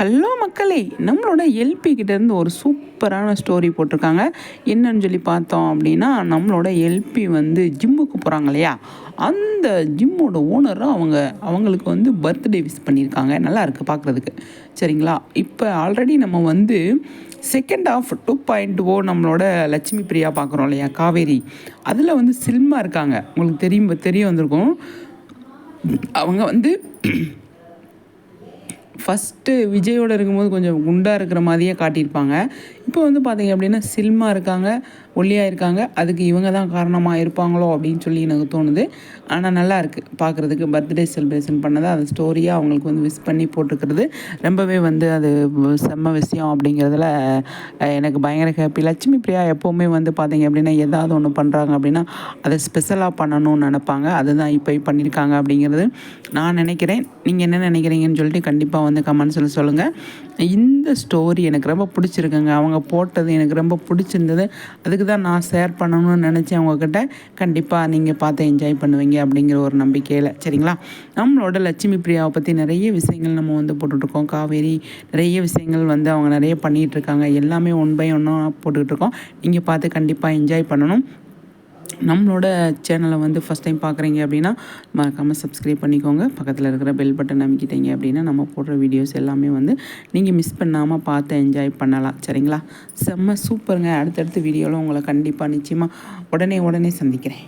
Hello மக்களே நம்மளோட LP கிட்டேருந்து ஒரு சூப்பரான ஸ்டோரி போட்டிருக்காங்க. என்னன்னு சொல்லி பார்த்தோம் அப்படின்னா நம்மளோட எல்பி வந்து ஜிம்முக்கு போகிறாங்க இல்லையா? அந்த ஜிம்மோட ஓனரும் அவங்க அவங்களுக்கு வந்து பர்த்டே விஷ் பண்ணியிருக்காங்க. நல்லா இருக்குது பார்க்குறதுக்கு. சரிங்களா? இப்போ ஆல்ரெடி நம்ம வந்து second of two point O நம்மளோட லட்சுமி பிரியா பார்க்குறோம் இல்லையா? காவேரி. அதில் வந்து சில்மா இருக்காங்க. உங்களுக்கு தெரியும் தெரிய வந்திருக்கும். அவங்க வந்து ஃபஸ்ட்டு விஜயோடு இருக்கும்போது கொஞ்சம் குண்டாக இருக்கிற மாதிரியே காட்டியிருப்பாங்க. இப்போ வந்து பார்த்தீங்க அப்படின்னா சில்மா இருக்காங்க ஒல்லியாக இருக்காங்க. அதுக்கு இவங்க தான் காரணமாக இருப்பாங்களோ அப்படின்னு சொல்லி எனக்கு தோணுது. ஆனால் நல்லா இருக்குது பார்க்குறதுக்கு. பர்த்டே செலிப்ரேஷன் பண்ணதை அந்த ஸ்டோரியாக அவங்களுக்கு வந்து விஷ் பண்ணி போட்டுக்கிறது. ரொம்பவே வந்து அது செம்ம விஷயம் அப்படிங்கிறதுல எனக்கு பயங்கர ஹாப்பி லட்சுமி பிரியா எப்போவுமே வந்து பார்த்தீங்க அப்படின்னா ஏதாவது ஒன்று பண்ணுறாங்க அப்படின்னா அதை ஸ்பெஷலாக பண்ணணும்னு நினப்பாங்க. அதுதான் இப்போ பண்ணியிருக்காங்க அப்படிங்கிறது நான் நினைக்கிறேன். நீங்கள் என்ன நினைக்கிறீங்கன்னு சொல்லிட்டு கண்டிப்பாக வந்து கமெண்ட்ஸில் சொல்லுங்கள் இந்த ஸ்டோரி எனக்கு ரொம்ப பிடிச்சிருக்குங்க. அவங்க போட்டது எனக்கு ரொம்ப பிடிச்சிருந்தது. அதுக்கு தான் நான் ஷேர் பண்ணணும்னு நினச்சேன் அவங்கக்கிட்ட கண்டிப்பாக நீங்கள் பார்த்து என்ஜாய் பண்ணுவீங்க அப்படிங்கிற ஒரு நம்பிக்கையில். சரிங்களா? நம்மளோட லட்சுமி பிரியாவை பற்றி நிறைய விஷயங்கள் நம்ம வந்து போட்டுட்ருக்கோம். காவேரி நிறைய விஷயங்கள் வந்து அவங்க நிறைய பண்ணிகிட்ருக்காங்க எல்லாமே ஒன் பை ஒன்னாக போட்டுக்கிட்டு இருக்கோம் நீங்கள் பார்த்து கண்டிப்பாக என்ஜாய் பண்ணணும். நம்மளோட சேனலை வந்து ஃபஸ்ட் டைம் பார்க்குறீங்க அப்படின்னா மறக்காமல் சப்ஸ்கிரைப் பண்ணிக்கோங்க. பக்கத்தில் இருக்கிற பெல் பட்டன் அமைக்கிட்டீங்க அப்படின்னா நம்ம போடுற வீடியோஸ் எல்லாமே வந்து நீங்கள் மிஸ் பண்ணாமல் பார்த்து என்ஜாய் பண்ணலாம். சரிங்களா? செம்ம சூப்பருங்க அடுத்தடுத்த வீடியோவில் உங்களை கண்டிப்பாக நிச்சயமாக உடனே உடனே சந்திக்கிறேன்.